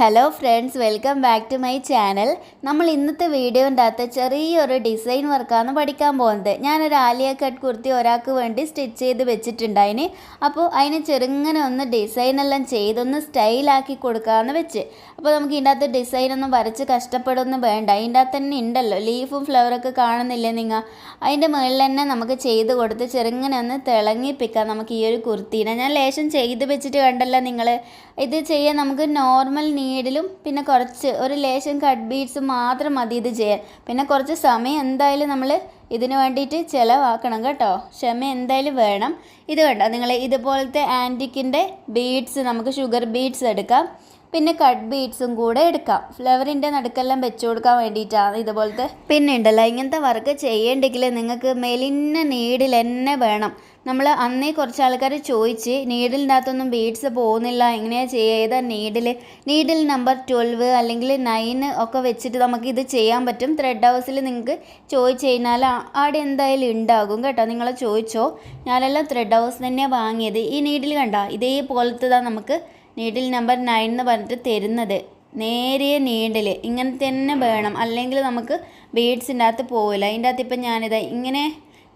Hello friends welcome back to my channel നമ്മൾ ഇന്നത്തെ വീഡിയോന്റെ അകത്ത് ചെറിയൊരു ഡിസൈൻ വർക്കാണ് പഠിക്കാൻ പോകുന്നത്. ഞാനൊരു ആലിയ കട്ട് കുർത്തി ഒരാൾക്ക് വേണ്ടി സ്റ്റിച്ച് ചെയ്ത് വെച്ചിട്ടുണ്ടായിന്. അപ്പോൾ അതിന് ചെറുങ്ങനെ ഒന്ന് ഡിസൈനെല്ലാം ചെയ്തൊന്ന് സ്റ്റൈലാക്കി കൊടുക്കാമെന്ന് വെച്ച്. അപ്പോൾ നമുക്ക് ഇതിന്റെ അകത്ത് ഡിസൈനൊന്നും വരച്ച് കഷ്ടപ്പെടുമെന്ന് വേണ്ട. അതിന്റെ അകത്ത് തന്നെ ഉണ്ടല്ലോ. ലീഫും ഫ്ലവറൊക്കെ കാണുന്നില്ലേ നിങ്ങൾ? അതിന്റെ മുകളിൽ തന്നെ നമുക്ക് ചെയ്ത് കൊടുത്ത് ചെറുങ്ങനെ ഒന്ന് തിളങ്ങിപ്പിക്കാം നമുക്ക് ഈ ഒരു കുർത്തീനെ. ഞാൻ ലേശം ചെയ്ത് വെച്ചിട്ട് കണ്ടല്ലോ നിങ്ങൾ. ഇത് ചെയ്യാൻ നമുക്ക് നോർമൽ നീഡിലും പിന്നെ കുറച്ച് ഒരു ലേശം കട്ട് ബീഡ്സ് മാത്രം മതി ഇത് ചെയ്യാൻ. പിന്നെ കുറച്ച് സമയം എന്തായാലും നമ്മൾ ഇതിന് വേണ്ടിയിട്ട് ചിലവാക്കണം കേട്ടോ. ക്ഷമ എന്തായാലും വേണം. ഇത് വേണ്ട നിങ്ങൾ ഇതുപോലത്തെ ആന്റിക്കിന്റെ ബീഡ്സ് നമുക്ക് ഷുഗർ ബീഡ്സ് എടുക്കാം. പിന്നെ കട്ട് ബീഡ്സും കൂടെ എടുക്കാം. ഫ്ലവറിന്റെ നടുക്കെല്ലാം വെച്ച് കൊടുക്കാൻ വേണ്ടിയിട്ടാണ് ഇതുപോലത്തെ. പിന്നെ ഉണ്ടല്ലോ ഇങ്ങനത്തെ വർക്ക് ചെയ്യേണ്ടെങ്കിൽ നിങ്ങൾക്ക് മെലിഞ്ഞ നീഡിൽ തന്നെ വേണം. നമ്മൾ അന്നേ കുറച്ച് ആൾക്കാർ ചോദിച്ച് നീഡിലിനകത്തൊന്നും ബീഡ്സ് പോകുന്നില്ല എങ്ങനെയാണ് ചെയ്യുക നീഡിൽ നീഡിൽ നമ്പർ ട്വൽവ് അല്ലെങ്കിൽ നയൻ ഒക്കെ വെച്ചിട്ട് നമുക്ക് ഇത് ചെയ്യാൻ പറ്റും. ത്രെഡ് ഹൗസിൽ നിങ്ങൾക്ക് ചോദിച്ചു കഴിഞ്ഞാൽ അവിടെ എന്തായാലും ഉണ്ടാകും കേട്ടോ. നിങ്ങൾ ചോദിച്ചോ ഞാനെല്ലാം ത്രെഡ് ഹൗസ് തന്നെയാണ് വാങ്ങിയത്. ഈ നീഡിൽ കണ്ട? ഇതേപോലത്തതാണ് നമുക്ക് നീഡിൽ നമ്പർ നയൻ എന്ന് പറഞ്ഞിട്ട് തരുന്നത്. നേരിയ നീഡിൽ ഇങ്ങനെ തന്നെ വേണം. അല്ലെങ്കിൽ നമുക്ക് ബീഡ്സിന്റെ അകത്ത് പോവില്ല. അതിന്റെ അകത്ത് ഇപ്പം ഞാനിത് ഇങ്ങനെ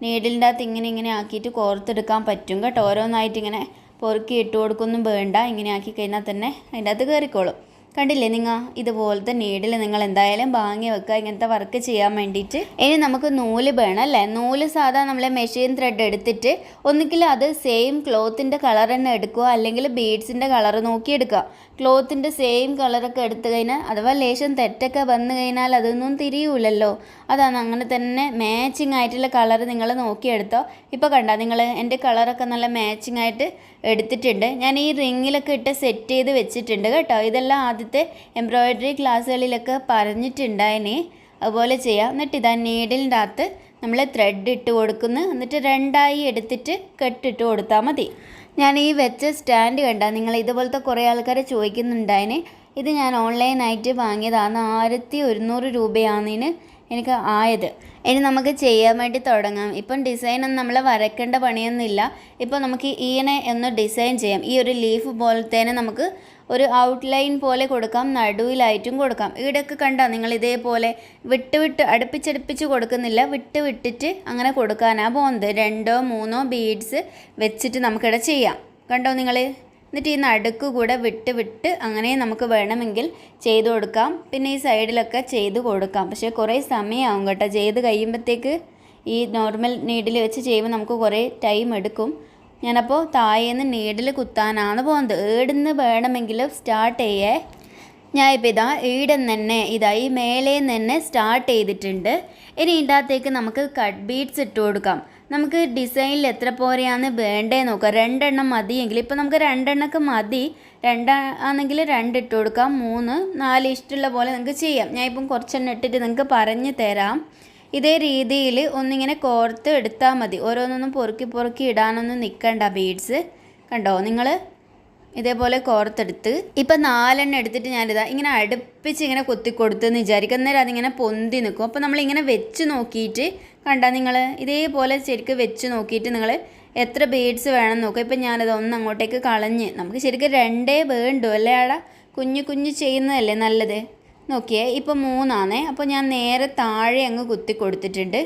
നീഡിലിന്റെ അകത്ത് ഇങ്ങനെ ഇങ്ങനെ ആക്കിയിട്ട് കോർത്തെടുക്കാൻ പറ്റും കേട്ടോ. ഓരോന്നായിട്ട് ഇങ്ങനെ പൊറുക്കി ഇട്ട് കൊടുക്കൊന്നും വേണ്ട. ഇങ്ങനെ ആക്കി കഴിഞ്ഞാൽ തന്നെ അതിന്റെ അകത്ത് കയറിക്കോളും. കണ്ടില്ലേ നിങ്ങൾ ഇതുപോലത്തെ നീഡിൽ നിങ്ങൾ എന്തായാലും വാങ്ങി വെക്കുക. ഇങ്ങനത്തെ വർക്ക് ചെയ്യാൻ വേണ്ടിയിട്ട്. ഇനി നമുക്ക് നൂൽ വേണം അല്ലേ? നൂൽ സാധാ നമ്മൾ മെഷീൻ ത്രെഡ് എടുത്തിട്ട് ഒന്നുകിൽ അത് സെയിം ക്ലോത്തിന്റെ കളർ തന്നെ എടുക്കുക. അല്ലെങ്കിൽ ബീഡ്സിന്റെ കളർ നോക്കി എടുക്കുക. ക്ലോത്തിന്റെ സെയിം കളറൊക്കെ എടുത്തു കഴിഞ്ഞാൽ അഥവാ ലേശം തെറ്റൊക്കെ വന്നു കഴിഞ്ഞാൽ അതൊന്നും തിരിയൂലല്ലോ. അതാണ് അങ്ങനെ തന്നെ മാച്ചിങ് ആയിട്ടുള്ള കളർ നിങ്ങൾ നോക്കിയെടുത്തോ. ഇപ്പോൾ കണ്ട നിങ്ങൾ എന്റെ കളറൊക്കെ നല്ല മാച്ചിങ് ആയിട്ട് എടുത്തിട്ടുണ്ട്. ഞാൻ ഈ റിങ്ങിലൊക്കെ ഇട്ട് സെറ്റ് ചെയ്ത് വെച്ചിട്ടുണ്ട് കേട്ടോ. ഇതെല്ലാം ആദ്യത്തെ എംബ്രോയ്ഡറി ക്ലാസ്സുകളിലൊക്കെ പറഞ്ഞിട്ടുണ്ടായിനി. അതുപോലെ ചെയ്യാം. എന്നിട്ട് ഇതാ നീഡിലിന്റെ അകത്ത് നമ്മൾ ത്രെഡ് ഇട്ട് കൊടുക്കുന്നു. എന്നിട്ട് രണ്ടായി എടുത്തിട്ട് കെട്ടിട്ട് കൊടുത്താൽ മതി. ഞാൻ ഈ വെച്ച സ്റ്റാൻഡ് കണ്ട നിങ്ങൾ ഇതുപോലത്തെ കുറേ ആൾക്കാരെ ചോദിക്കുന്നുണ്ടായിന്. ഇത് ഞാൻ ഓൺലൈനായിട്ട് വാങ്ങിയതാണ്. ആയിരത്തി ഒരുന്നൂറ് രൂപയാണിന് എനിക്ക് ആയത്. ഇനി നമുക്ക് ചെയ്യാൻ വേണ്ടി തുടങ്ങാം. ഇപ്പം ഡിസൈനൊന്നും നമ്മൾ വരയ്ക്കേണ്ട പണിയൊന്നുമില്ല. ഇപ്പം നമുക്ക് ഈനെ ഒന്ന് ഡിസൈൻ ചെയ്യാം. ഈ ഒരു ലീഫ് പോലത്തേനെ നമുക്ക് ഒരു ഔട്ട്ലൈൻ പോലെ കൊടുക്കാം. നടുവിലായിട്ടും കൊടുക്കാം. ഇവിടെയൊക്കെ കണ്ട നിങ്ങൾ ഇതേപോലെ വിട്ട് വിട്ട് അടുപ്പിച്ചടുപ്പിച്ച് കൊടുക്കുന്നില്ല. വിട്ട് വിട്ടിട്ട് അങ്ങനെ കൊടുക്കാനാണ് പോകുന്നത് രണ്ടോ മൂന്നോ ബീഡ്സ് വെച്ചിട്ട് നമുക്കിവിടെ ചെയ്യാം. കണ്ടോ നിങ്ങൾ എന്നിട്ട് ഈ നടുക്ക് കൂടെ വിട്ട് വിട്ട് അങ്ങനെ നമുക്ക് വേണമെങ്കിൽ ചെയ്ത് കൊടുക്കാം. പിന്നെ ഈ സൈഡിലൊക്കെ ചെയ്ത് കൊടുക്കാം. പക്ഷേ കുറേ സമയമാവും കേട്ടോ. ചെയ്ത് കഴിയുമ്പോഴത്തേക്ക് ഈ നോർമൽ നീഡിൽ വെച്ച് ചെയ്യുമ്പോൾ നമുക്ക് കുറേ ടൈം എടുക്കും. ഞാനപ്പോൾ താഴേന്ന് നീഡിൽ കുത്താനാണ് പോകുന്നത്. ഏടുന്ന് വേണമെങ്കിൽ സ്റ്റാർട്ട് ചെയ്യേ. ഞാൻ ഇപ്പോൾ ഇതാ ഈടൻ തന്നെ ഇതാ ഈ മേലേന്ന് തന്നെ സ്റ്റാർട്ട് ചെയ്തിട്ടുണ്ട്. ഇനി ഇതിന്റെ അകത്തേക്ക് നമുക്ക് കട്ട് ബീഡ്സ് ഇട്ട് കൊടുക്കാം. നമുക്ക് ഡിസൈനിൽ എത്ര പോരെയാണ് വേണ്ടേ നോക്കാം. രണ്ടെണ്ണം മതിയെങ്കിൽ ഇപ്പോൾ നമുക്ക് രണ്ടെണ്ണമൊക്കെ മതി. രണ്ടാണെങ്കിൽ രണ്ട് ഇട്ട് കൊടുക്കാം. മൂന്ന് നാല് ഇഷ്ടമുള്ള പോലെ നിങ്ങൾക്ക് ചെയ്യാം. ഞാൻ ഇപ്പം കുറച്ചെണ്ണം ഇട്ടിട്ട് നിങ്ങൾക്ക് പറഞ്ഞു തരാം. ഇതേ രീതിയിൽ ഒന്നിങ്ങനെ കോർത്ത് എടുത്താൽ മതി. ഓരോന്നൊന്നും പൊറുക്കി പൊറുക്കി ഇടാനൊന്നും നിൽക്കണ്ട ബീഡ്സ് കണ്ടോ? നിങ്ങൾ ഇതേപോലെ കോർത്തെടുത്ത് ഇപ്പം നാലെണ്ണം എടുത്തിട്ട് ഞാനിതാ ഇങ്ങനെ അടുപ്പിച്ച് ഇങ്ങനെ കൊത്തി കൊടുത്തെന്ന് വിചാരിക്കും. അന്നേരം അതിങ്ങനെ പൊന്തി നിൽക്കും അപ്പോൾ നമ്മളിങ്ങനെ വെച്ച് നോക്കിയിട്ട് കണ്ട നിങ്ങൾ ഇതേപോലെ ശരിക്കും വെച്ച് നോക്കിയിട്ട് നിങ്ങൾ എത്ര ബീഡ്സ് വേണം നോക്കുക ഇപ്പം ഞാനത് ഒന്ന് അങ്ങോട്ടേക്ക് കളഞ്ഞ് നമുക്ക് ശരിക്കും രണ്ടേ വേണ്ടു അല്ലേ ആടാ? കുഞ്ഞു കുഞ്ഞു ചെയ്യുന്നതല്ലേ നല്ലത്? നോക്കിയേ ഇപ്പം മൂന്നാണേ അപ്പോൾ ഞാൻ നേരെ താഴെ അങ്ങ് കുത്തി കൊടുത്തിട്ടുണ്ട്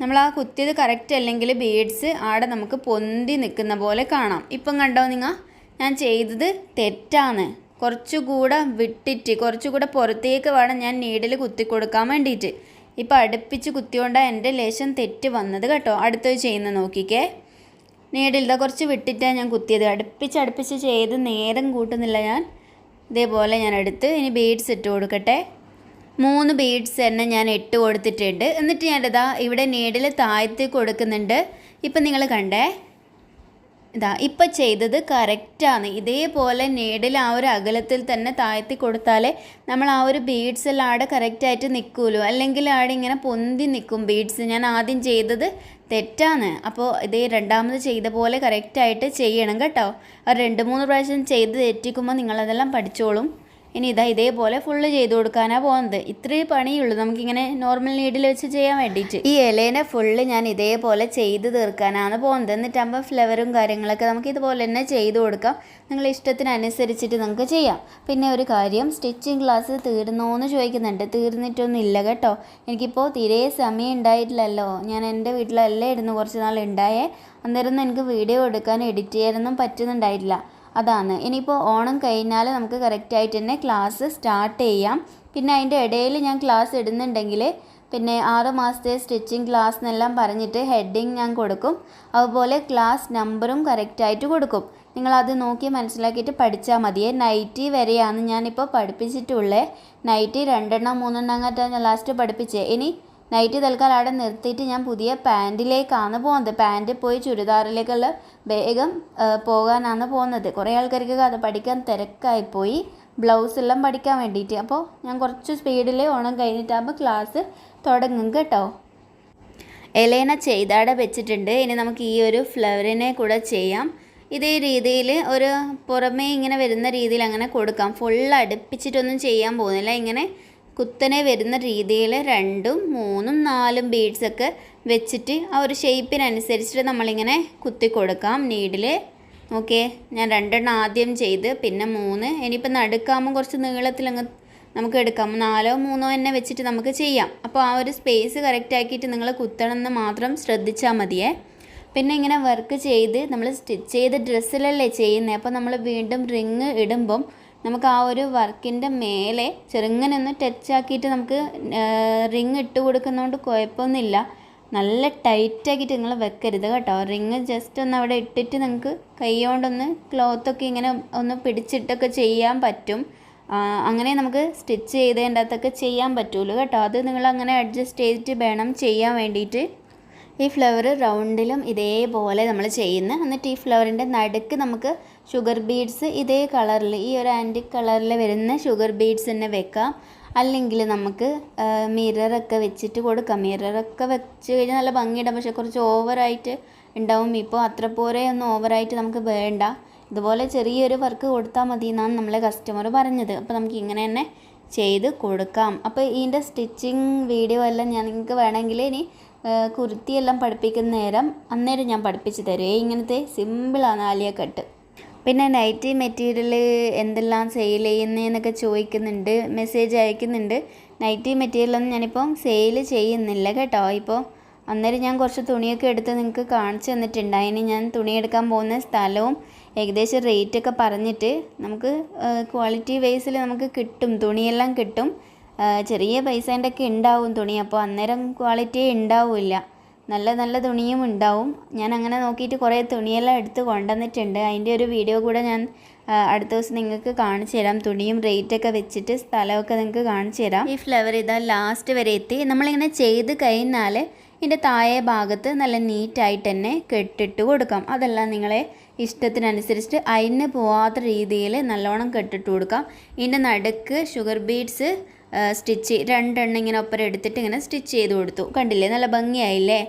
നമ്മൾ ആ കുത്തിയത് കറക്റ്റ് അല്ലെങ്കിൽ ബീഡ്സ് ആടെ നമുക്ക് പൊന്തി നിൽക്കുന്ന പോലെ കാണാം. ഇപ്പം കണ്ടോ നിങ്ങൾ ഞാൻ ചെയ്തത് തെറ്റാണ്. കുറച്ചുകൂടെ വിട്ടിട്ട് കുറച്ചുകൂടെ പുറത്തേക്ക് വേണം ഞാൻ നീഡിൽ കുത്തി കൊടുക്കാൻ വേണ്ടിയിട്ട്. ഇപ്പം അടുപ്പിച്ച് കുത്തിയോണ്ടാണ് എന്റെ ലേശം തെറ്റ് വന്നത് കേട്ടോ. അടുത്തത് ചെയ്യുന്ന നോക്കിക്കേ. നീഡിലിതാ കുറച്ച് വിട്ടിട്ടാണ് ഞാൻ കുത്തിയത്. അടുപ്പിച്ച് അടുപ്പിച്ച് ചെയ്ത് നേരം കൂട്ടുന്നില്ല ഞാൻ. ഇതേപോലെ ഞാൻ എടുത്ത് ഇനി ബീഡ്സ് ഇട്ട് കൊടുക്കട്ടെ. മൂന്ന് ബീഡ്സ് തന്നെ ഞാൻ ഇട്ട് കൊടുത്തിട്ടുണ്ട്. എന്നിട്ട് ഞാനിതാ ഇവിടെ നീഡിൽ താഴ്ത്തി കൊടുക്കുന്നുണ്ട്. ഇപ്പം നിങ്ങൾ കണ്ടേ. ഇതാ ഇപ്പം ചെയ്തത് കറക്റ്റാണ് ഇതേപോലെ നേടിൽ ആ ഒരു അകലത്തിൽ തന്നെ താഴ്ത്തി കൊടുത്താലേ നമ്മൾ ആ ഒരു ബീഡ്സ് എല്ലാം ആടെ കറക്റ്റായിട്ട് നിൽക്കുമല്ലോ അല്ലെങ്കിൽ ആടെ ഇങ്ങനെ പൊന്തി നിൽക്കും ബീഡ്സ് ഞാൻ ആദ്യം ചെയ്തത് തെറ്റാണ്. അപ്പോൾ ഇതേ രണ്ടാമത് ചെയ്ത പോലെ കറക്റ്റായിട്ട് ചെയ്യണം കേട്ടോ. രണ്ട് മൂന്ന് പ്രാവശ്യം ചെയ്ത് തെറ്റിക്കുമ്പോൾ നിങ്ങളതെല്ലാം പഠിച്ചോളും. ഇനി ഇതാ ഇതേപോലെ ഫുള്ള് ചെയ്ത് കൊടുക്കാനാണ് പോകുന്നത് ഇത്രയും പണിയുള്ളൂ. നമുക്കിങ്ങനെ നോർമൽ നീഡിൽ വെച്ച് ചെയ്യാൻ വേണ്ടിയിട്ട് ഈ ഇലേനെ ഫുള്ള് ഞാൻ ഇതേപോലെ ചെയ്ത് തീർക്കാനാണ് പോകുന്നത് എന്നിട്ടാകുമ്പോൾ ഫ്ലവറും കാര്യങ്ങളൊക്കെ നമുക്ക് ഇതുപോലെ തന്നെ ചെയ്ത് കൊടുക്കാം. നിങ്ങൾ ഇഷ്ടത്തിനനുസരിച്ചിട്ട് നമുക്ക് ചെയ്യാം. പിന്നെ ഒരു കാര്യം സ്റ്റിച്ചിങ് ക്ലാസ് തീർന്നോന്ന് ചോദിക്കുന്നുണ്ട്. തീർന്നിട്ടൊന്നും ഇല്ല കേട്ടോ. എനിക്കിപ്പോൾ തീരെ സമയം ഉണ്ടായിട്ടില്ലല്ലോ. ഞാൻ എന്റെ വീട്ടിലല്ലേ ഇരുന്ന് കുറച്ച് നാൾ ഉണ്ടായേ. അന്നേരം എനിക്ക് വീഡിയോ എടുക്കാനും എഡിറ്റ് ചെയ്യാനൊന്നും പറ്റുന്നുണ്ടായിട്ടില്ല. അതാണ്. ഇനിയിപ്പോൾ ഓണം കഴിഞ്ഞാൽ നമുക്ക് കറക്റ്റായിട്ട് തന്നെ ക്ലാസ് സ്റ്റാർട്ട് ചെയ്യാം. പിന്നെ അതിന്റെ ഇടയിൽ ഞാൻ ക്ലാസ് ഇടുന്നുണ്ടെങ്കിൽ പിന്നെ ആറ് മാസത്തെ സ്റ്റിച്ചിങ് ക്ലാസ് എന്നെല്ലാം പറഞ്ഞിട്ട് ഹെഡിങ് ഞാൻ കൊടുക്കും. അതുപോലെ ക്ലാസ് നമ്പറും കറക്റ്റായിട്ട് കൊടുക്കും. നിങ്ങളത് നോക്കി മനസ്സിലാക്കിയിട്ട് പഠിച്ചാൽ മതിയേ. നൈറ്റി വരെയാണ് ഞാനിപ്പോൾ പഠിപ്പിച്ചിട്ടുള്ളത് നൈറ്റി രണ്ടെണ്ണം മൂന്നെണ്ണം അങ്ങോട്ടാണ് ഞാൻ ലാസ്റ്റ് പഠിപ്പിച്ചത് ഇനി നൈറ്റ് തൽക്കാലം അവിടെ നിർത്തിയിട്ട് ഞാൻ പുതിയ പാന്റിലേക്കാണ് പോകുന്നത്. പാന്റ് പോയി ചുരിദാറിലേക്കുള്ള വേഗം പോകാനാണ് പോകുന്നത്. കുറേ ആൾക്കാർക്കൊക്കെ അത് പഠിക്കാൻ തിരക്കായിപ്പോയി ബ്ലൗസ് എല്ലാം പഠിക്കാൻ വേണ്ടിയിട്ട്. അപ്പോൾ ഞാൻ കുറച്ച് സ്പീഡിൽ ഓണം കഴിഞ്ഞിട്ടാകുമ്പോൾ ക്ലാസ് തുടങ്ങും കേട്ടോ. എലേന ചെയ്താടെ വെച്ചിട്ടുണ്ട്. ഇനി നമുക്ക് ഈ ഒരു ഫ്ലവറിനെ കൂടെ ചെയ്യാം. ഇതേ രീതിയിൽ ഒരു പുറമേ ഇങ്ങനെ വരുന്ന രീതിയിൽ അങ്ങനെ കൊടുക്കാം. ഫുൾ അടുപ്പിച്ചിട്ടൊന്നും ചെയ്യാൻ പോകുന്നില്ല. ഇങ്ങനെ കുത്തനെ വരുന്ന രീതിയിൽ രണ്ടും മൂന്നും നാലും ബീഡ്സൊക്കെ വെച്ചിട്ട് ആ ഒരു ഷേപ്പിനനുസരിച്ചിട്ട് നമ്മളിങ്ങനെ കുത്തി കൊടുക്കാം നീഡിൽ ഓക്കെ ഞാൻ രണ്ടെണ്ണം ആദ്യം ചെയ്ത് പിന്നെ മൂന്ന്. ഇനിയിപ്പോൾ നടുക്കാകുമ്പോൾ കുറച്ച് നീളത്തിലങ്ങ് നമുക്ക് എടുക്കാം. നാലോ മൂന്നോ തന്നെ വെച്ചിട്ട് നമുക്ക് ചെയ്യാം. അപ്പോൾ ആ ഒരു സ്പേസ് കറക്റ്റ് ആക്കിയിട്ട് നിങ്ങൾ കുത്തണം എന്ന് മാത്രം ശ്രദ്ധിച്ചാൽ മതിയേ. പിന്നെ ഇങ്ങനെ വർക്ക് ചെയ്ത് നമ്മൾ സ്റ്റിച്ച് ചെയ്ത് ഡ്രസ്സിലല്ലേ ചെയ്യുന്നത് അപ്പോൾ നമ്മൾ വീണ്ടും റിങ് ഇടുമ്പം നമുക്ക് ആ ഒരു വർക്കിന്റെ മേലെ ചെറുങ്ങനെ ഒന്ന് ടച്ച് ആക്കിയിട്ട് നമുക്ക് റിങ് ഇട്ട് കൊടുക്കുന്നതുകൊണ്ട് കുഴപ്പമൊന്നുമില്ല. നല്ല ടൈറ്റ് ആക്കിയിട്ട് നിങ്ങൾ വെക്കരുത് കേട്ടോ. റിങ് ജസ്റ്റ് ഒന്ന് അവിടെ ഇട്ടിട്ട് നിങ്ങൾക്ക് കൈ കൊണ്ടൊന്ന് ക്ലോത്തൊക്കെ ഇങ്ങനെ ഒന്ന് പിടിച്ചിട്ടൊക്കെ ചെയ്യാൻ പറ്റും. അങ്ങനെ നമുക്ക് സ്റ്റിച്ച് ചെയ്തതിന്റെ ചെയ്യാൻ പറ്റുള്ളൂ കേട്ടോ. അത് നിങ്ങൾ അങ്ങനെ അഡ്ജസ്റ്റ് ചെയ്തിട്ട് വേണം ചെയ്യാൻ വേണ്ടിയിട്ട്. ഈ ഫ്ലവർ റൗണ്ടിലും ഇതേപോലെ നമ്മൾ ചെയ്യുന്നത് എന്നിട്ട് ഈ ഫ്ലവറിന്റെ നടുക്ക് നമുക്ക് ഷുഗർ ബീഡ്സ് ഇതേ കളറിൽ ഈ ഒരു ആന്റിക് കളറിൽ വരുന്ന ഷുഗർ ബീഡ്സ് തന്നെ വെക്കാം. അല്ലെങ്കിൽ നമുക്ക് മിററൊക്കെ വെച്ചിട്ട് കൊടുക്കാം. മിററൊക്കെ വെച്ച് കഴിഞ്ഞാൽ നല്ല ഭംഗിയിടാം പക്ഷെ കുറച്ച് ഓവറായിട്ട് ഉണ്ടാവും. ഇപ്പോൾ അത്ര പോരെ ഒന്നും ഓവറായിട്ട് നമുക്ക് വേണ്ട. ഇതുപോലെ ചെറിയൊരു വർക്ക് കൊടുത്താൽ മതി എന്നാണ് നമ്മളെ കസ്റ്റമർ പറഞ്ഞത്. അപ്പോൾ നമുക്ക് ഇങ്ങനെ തന്നെ ചെയ്ത് കൊടുക്കാം. അപ്പോൾ ഇതിന്റെ സ്റ്റിച്ചിങ് വീഡിയോ എല്ലാം ഞാൻ നിങ്ങൾക്ക് വേണമെങ്കിൽ ഇനി കുർത്തിയെല്ലാം പഠിപ്പിക്കുന്ന നേരം അന്നേരം ഞാൻ പഠിപ്പിച്ച് തരുമേ ഇങ്ങനത്തെ സിമ്പിളാണ് ആലിയ കട്ട്. പിന്നെ നൈറ്റി മെറ്റീരിയൽ എന്തെല്ലാം സെയിൽ ചെയ്യുന്നതെന്നൊക്കെ ചോദിക്കുന്നുണ്ട് മെസ്സേജ് അയക്കുന്നുണ്ട്. നൈറ്റി മെറ്റീരിയലൊന്നും ഞാനിപ്പം സെയിൽ ചെയ്യുന്നില്ല കേട്ടോ. ഇപ്പോൾ അന്നേരം ഞാൻ കുറച്ച് തുണിയൊക്കെ എടുത്ത് നിങ്ങൾക്ക് കാണിച്ചു തന്നിട്ടുണ്ട്. അതിന് ഞാൻ തുണിയെടുക്കാൻ പോകുന്ന സ്ഥലവും ഏകദേശം റേറ്റൊക്കെ പറഞ്ഞിട്ട് നമുക്ക് ക്വാളിറ്റി വൈസിൽ നമുക്ക് കിട്ടും. തുണിയെല്ലാം കിട്ടും. ചെറിയ പൈസേന്റെ ഒക്കെ ഉണ്ടാവും തുണി. അപ്പോൾ അന്നേരം ക്വാളിറ്റി ഉണ്ടാവില്ല. നല്ല നല്ല തുണിയും ഉണ്ടാവും. ഞാൻ അങ്ങനെ നോക്കിയിട്ട് കുറേ തുണിയെല്ലാം എടുത്ത് കൊണ്ടുവന്നിട്ടുണ്ട്. അതിന്റെ ഒരു വീഡിയോ കൂടെ ഞാൻ അടുത്ത ദിവസം നിങ്ങൾക്ക് കാണിച്ചു തരാം. തുണിയും റേറ്റൊക്കെ വെച്ചിട്ട് സ്ഥലമൊക്കെ നിങ്ങൾക്ക് കാണിച്ചു തരാം. ഈ ഫ്ലവർ ഇതാ ലാസ്റ്റ് വരെ എത്തി. നമ്മളിങ്ങനെ ചെയ്ത് കഴിഞ്ഞാൽ ഇതിന്റെ താഴെ ഭാഗത്ത് നല്ല നീറ്റായിട്ട് തന്നെ കെട്ടിട്ട് കൊടുക്കാം. അതെല്ലാം നിങ്ങളെ ഇഷ്ടത്തിനനുസരിച്ചിട്ട് അയിന് പോവാത്ത രീതിയിൽ നല്ലോണം കെട്ടിട്ട് കൊടുക്കാം. ഇതിന്റെ നടുക്ക് ഷുഗർ ബീഡ്സ് സ്റ്റിച്ച് രണ്ടെണ്ണം ഇങ്ങനെ ഒപ്പരം എടുത്തിട്ട് ഇങ്ങനെ സ്റ്റിച്ച് ചെയ്ത് കൊടുത്തു. കണ്ടില്ലേ? നല്ല ഭംഗിയായില്ലേ?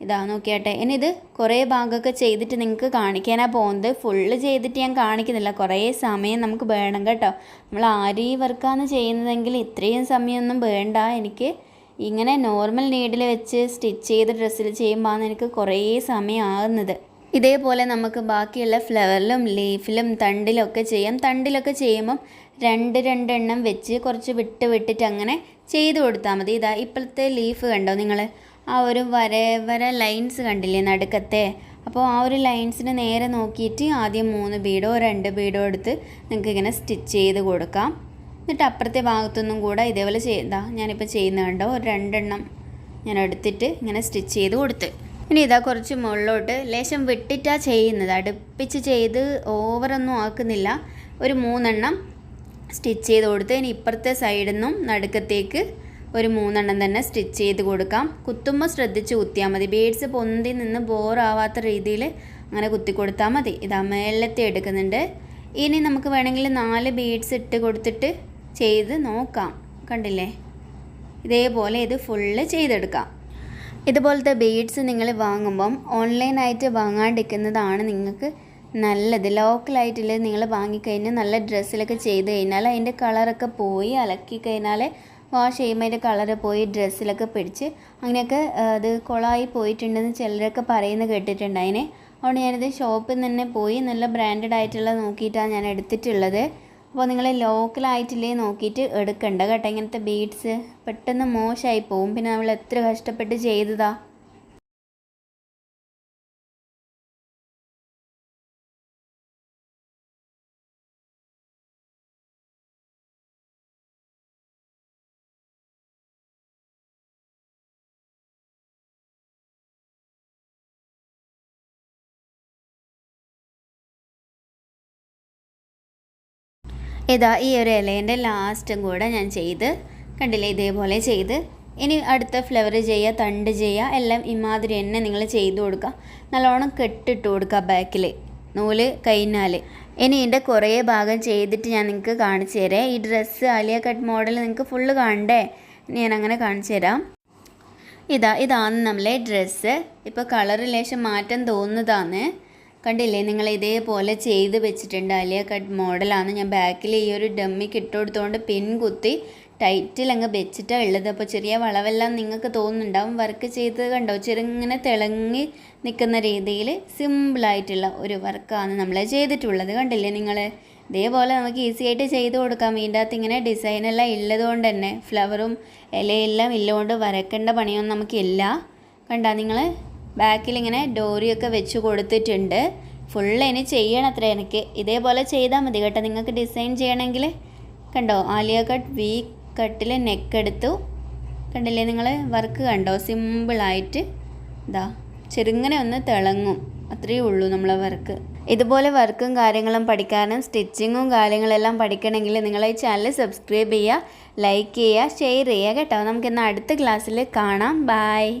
ഇതാ നോക്കിയാട്ടെ. ഇനി ഇത് കുറേ ഭാഗമൊക്കെ ചെയ്തിട്ട് നിങ്ങൾക്ക് കാണിക്കാനാണ് പോകുന്നത്. ഫുള്ള് ചെയ്തിട്ട് ഞാൻ കാണിക്കുന്നില്ല. കുറേ സമയം നമുക്ക് വേണം കേട്ടോ. നമ്മൾ ആരി വർക്കാണ് ചെയ്യുന്നതെങ്കിൽ ഇത്രയും സമയമൊന്നും വേണ്ട. എനിക്ക് ഇങ്ങനെ നോർമൽ നീഡിൽ വെച്ച് സ്റ്റിച്ച് ചെയ്ത് ഡ്രസ്സിൽ ചെയ്യുമ്പോൾ എനിക്ക് കുറേ സമയം ആകുന്നത് ഇതേപോലെ നമുക്ക് ബാക്കിയുള്ള ഫ്ലവറിലും ലീഫിലും തണ്ടിലൊക്കെ ചെയ്യാം. തണ്ടിലൊക്കെ ചെയ്യുമ്പം രണ്ട് രണ്ടെണ്ണം വെച്ച് കുറച്ച് വിട്ട് വിട്ടിട്ട് അങ്ങനെ ചെയ്ത് കൊടുത്താൽ മതി. ഇതാ ഇപ്പോഴത്തെ ലീഫ് കണ്ടോ നിങ്ങൾ ആ ഒരു വര വര ലൈൻസ് കണ്ടില്ലേ നടുക്കത്തെ? അപ്പോൾ ആ ഒരു ലൈൻസിന് നേരെ നോക്കിയിട്ട് ആദ്യം മൂന്ന് ബീഡോ രണ്ട് ബീഡോ എടുത്ത് നിങ്ങൾക്ക് ഇങ്ങനെ സ്റ്റിച്ച് ചെയ്ത് കൊടുക്കാം. എന്നിട്ട് അപ്പുറത്തെ ഭാഗത്തൊന്നും കൂടെ ഇതേപോലെ ചെയ്താ ഞാനിപ്പോൾ ചെയ്യുന്ന കണ്ടോ? ഒരു രണ്ടെണ്ണം ഞാൻ എടുത്തിട്ട് ഇങ്ങനെ സ്റ്റിച്ച് ചെയ്ത് കൊടുത്ത്. ഇനി ഇതാ കുറച്ച് മുകളിലോട്ട് ലേശം വിട്ടിട്ടാണ് ചെയ്യുന്നത്. അടുപ്പിച്ച് ചെയ്ത് ഓവറൊന്നും ആക്കുന്നില്ല. ഒരു മൂന്നെണ്ണം സ്റ്റിച്ച് ചെയ്ത് കൊടുത്ത് ഇനി ഇപ്പുറത്തെ സൈഡിൽ നിന്നും നടുക്കത്തേക്ക് ഒരു മൂന്നെണ്ണം തന്നെ സ്റ്റിച്ച് ചെയ്ത് കൊടുക്കാം. കുത്തുമ്പോൾ ശ്രദ്ധിച്ച് കുത്തിയാൽ മതി. ബീഡ്സ് പൊന്തി നിന്ന് ബോറാവാത്ത രീതിയിൽ അങ്ങനെ കുത്തി കൊടുത്താൽ മതി. ഇതാ മേലത്തെ എടുക്കുന്നുണ്ട്. ഇനി നമുക്ക് വേണമെങ്കിൽ നാല് ബീഡ്സ് ഇട്ട് കൊടുത്തിട്ട് ചെയ്ത് നോക്കാം. കണ്ടില്ലേ? ഇതേപോലെ ഇത് ഫുള്ള് ചെയ്തെടുക്കാം. ഇതുപോലത്തെ ബീഡ്സ് നിങ്ങൾ വാങ്ങുമ്പം ഓൺലൈനായിട്ട് വാങ്ങാണ്ടിരിക്കുന്നതാണ് നിങ്ങൾക്ക് നല്ലത്. ലോക്കലായിട്ട് നിങ്ങൾ വാങ്ങിക്കഴിഞ്ഞാൽ നല്ല ഡ്രസ്സിലൊക്കെ ചെയ്ത് കഴിഞ്ഞാൽ അതിന്റെ കളറൊക്കെ പോയി അലക്കി കഴിഞ്ഞാൽ വാഷ് ചെയ്യുമ്പോൾ അതിന്റെ കളറ് പോയി ഡ്രസ്സിലൊക്കെ പിടിച്ച് അങ്ങനെയൊക്കെ അത് കുളമായി പോയിട്ടുണ്ടെന്ന് ചിലരൊക്കെ പറയുന്നത് കേട്ടിട്ടുണ്ട്. അതിനെ അതുകൊണ്ട് ഞാനിത് ഷോപ്പിൽ നിന്ന് തന്നെ പോയി നല്ല ബ്രാൻഡഡ് ആയിട്ടുള്ള നോക്കിയിട്ടാണ് ഞാൻ എടുത്തിട്ടുള്ളത്. അപ്പോൾ നിങ്ങൾ ലോക്കലായിട്ടില്ലേ നോക്കിയിട്ട് എടുക്കണ്ട കേട്ടോ. ഇങ്ങനത്തെ ബീഡ്സ് പെട്ടെന്ന് മോശമായി പോവും. പിന്നെ നമ്മൾ എത്ര കഷ്ടപ്പെട്ട് ചെയ്തതാ? ഇതാ ഈ ഒരു ഇലേന്റെ ലാസ്റ്റും കൂടെ ഞാൻ ചെയ്ത് കണ്ടില്ലേ? ഇതേപോലെ ചെയ്ത്. ഇനി അടുത്ത ഫ്ലവർ ചെയ്യുക തണ്ട് ചെയ്യുക എല്ലാം ഇമാതിരി തന്നെ നിങ്ങൾ ചെയ്തു കൊടുക്കുക. നല്ലോണം കെട്ടിട്ട് കൊടുക്കുക ബാക്കിൽ നൂൽ കഴിഞ്ഞാൽ. ഇനി ഇതിന്റെ കുറേ ഭാഗം ചെയ്തിട്ട് ഞാൻ നിങ്ങൾക്ക് കാണിച്ചു തരാം. ഈ ഡ്രസ്സ് ആലിയ കട്ട് മോഡൽ നിങ്ങൾക്ക് ഫുള്ള് കാണണ്ടേ ഞാൻ അങ്ങനെ കാണിച്ചു തരാം. ഇതാ ഇതാണ് നമ്മളെ ഡ്രസ്സ് ഇപ്പോൾ കളർ ലേശം മാറ്റം തോന്നുന്നതാണ്. കണ്ടില്ലേ നിങ്ങൾ ഇതേപോലെ ചെയ്ത് വെച്ചിട്ടുണ്ട്. അലിയ കട്ട് മോഡലാണ്. ഞാൻ ബാക്കിൽ ഈ ഒരു ഡമ്മി കിട്ടുകൊടുത്തുകൊണ്ട് പിൻ കുത്തി ടൈറ്റിൽ അങ്ങ് വെച്ചിട്ടാണ് ഉള്ളത്. അപ്പോൾ ചെറിയ വളവെല്ലാം നിങ്ങൾക്ക് തോന്നുന്നുണ്ടാവും വർക്ക് ചെയ്തത് കണ്ടോ? ചെറുങ്ങനെ തിളങ്ങി നിൽക്കുന്ന രീതിയിൽ സിമ്പിളായിട്ടുള്ള ഒരു വർക്കാണ് നമ്മൾ ചെയ്തിട്ടുള്ളത്. കണ്ടില്ലേ നിങ്ങൾ ഇതേപോലെ നമുക്ക് ഈസി ആയിട്ട് ചെയ്ത് കൊടുക്കാം. ഇതിന്റെ അകത്ത് ഇങ്ങനെ ഡിസൈനെല്ലാം ഉള്ളത് കൊണ്ട് തന്നെ ഫ്ലവറും ഇലയെല്ലാം ഇല്ലുകൊണ്ട് വരക്കേണ്ട പണിയൊന്നും നമുക്കില്ല കണ്ടാ നിങ്ങൾ ബാക്കിൽ ഇങ്ങനെ ഡോറിയൊക്കെ വെച്ച് കൊടുത്തിട്ടുണ്ട്. ഫുൾ ഇനി ചെയ്യണം അത്ര എനിക്ക്. ഇതേപോലെ ചെയ്താൽ മതി കേട്ടോ. നിങ്ങൾക്ക് ഡിസൈൻ ചെയ്യണമെങ്കിൽ. കണ്ടോ? ആലിയ കട്ട് വി കട്ടിൽ നെക്ക് എടുത്തു. കണ്ടില്ലേ നിങ്ങൾ വർക്ക് കണ്ടോ? സിമ്പിളായിട്ട് ഇതാ ചെറുങ്ങനെ ഒന്ന് തിളങ്ങും. അത്രയേ ഉള്ളൂ നമ്മളെ വർക്ക് ഇതുപോലെ വർക്കും കാര്യങ്ങളും പഠിക്കാനും സ്റ്റിച്ചിങ്ങും കാര്യങ്ങളെല്ലാം പഠിക്കണമെങ്കിൽ നിങ്ങൾ ഈ ചാനൽ സബ്സ്ക്രൈബ് ചെയ്യുക ലൈക്ക് ചെയ്യുക ഷെയർ ചെയ്യുക കേട്ടോ. നമുക്കിന്ന് അടുത്ത ക്ലാസ്സിൽ കാണാം. ബായ്